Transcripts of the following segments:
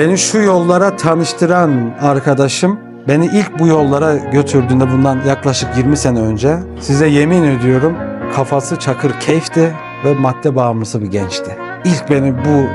Beni şu yollara tanıştıran arkadaşım beni ilk bu yollara götürdüğünde bundan yaklaşık 20 sene önce size yemin ediyorum kafası çakır keyifti ve madde bağımlısı bir gençti. İlk beni bu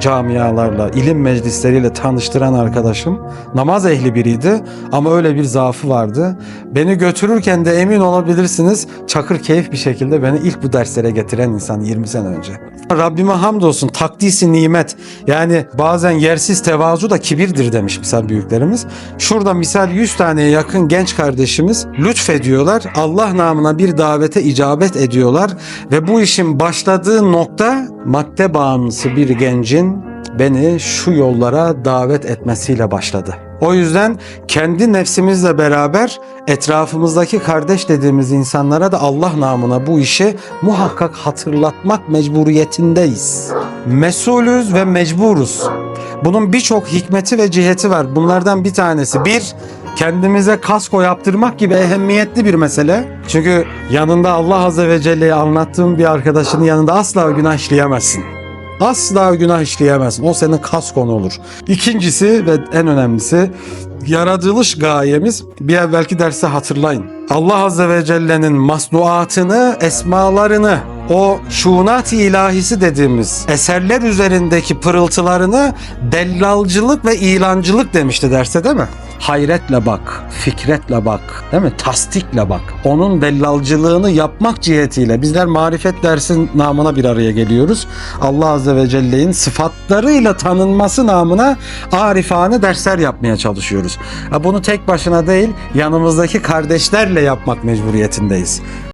camialarla, ilim meclisleriyle tanıştıran arkadaşım namaz ehli biriydi ama öyle bir zaafı vardı. Beni götürürken de emin olabilirsiniz çakır keyif bir şekilde beni ilk bu derslere getiren insan 20 sene önce. Rabbime hamdolsun takdisi nimet. Yani bazen yersiz tevazu da kibirdir demiş misal büyüklerimiz. Şurada misal 100 taneye yakın genç kardeşimiz lütfediyorlar. Allah namına bir davete icabet ediyorlar ve bu işin başladığı nokta madde bağımlısı bir gencin beni şu yollara davet etmesiyle başladı. O yüzden kendi nefsimizle beraber etrafımızdaki kardeş dediğimiz insanlara da Allah namına bu işi muhakkak hatırlatmak mecburiyetindeyiz. Mesulüz ve mecburuz. Bunun birçok hikmeti ve ciheti var. Bunlardan bir tanesi bir kendimize kasko yaptırmak gibi ehemmiyetli bir mesele. Çünkü yanında Allah Azze ve Celle'yi anlattığın bir arkadaşının yanında asla günah işleyemezsin. Asla günah işleyemezsin. O senin kaskon olur. İkincisi ve en önemlisi yaratılış gayemiz bir evvelki derste hatırlayın. Allah Azze ve Celle'nin masnuatını, esmalarını, o şunat ilahisi dediğimiz eserler üzerindeki pırıltılarını dellalcılık ve ilancılık demişti derste değil mi? Hayretle bak, fikretle bak, değil mi? Tasdikle bak. Onun dellalcılığını yapmak cihetiyle bizler marifet dersin namına bir araya geliyoruz. Allah Azze ve Celle'nin sıfatlarıyla tanınması namına arifane dersler yapmaya çalışıyoruz. Bunu tek başına değil, yanımızdaki kardeşlerle yapmak mecburiyetindeyiz.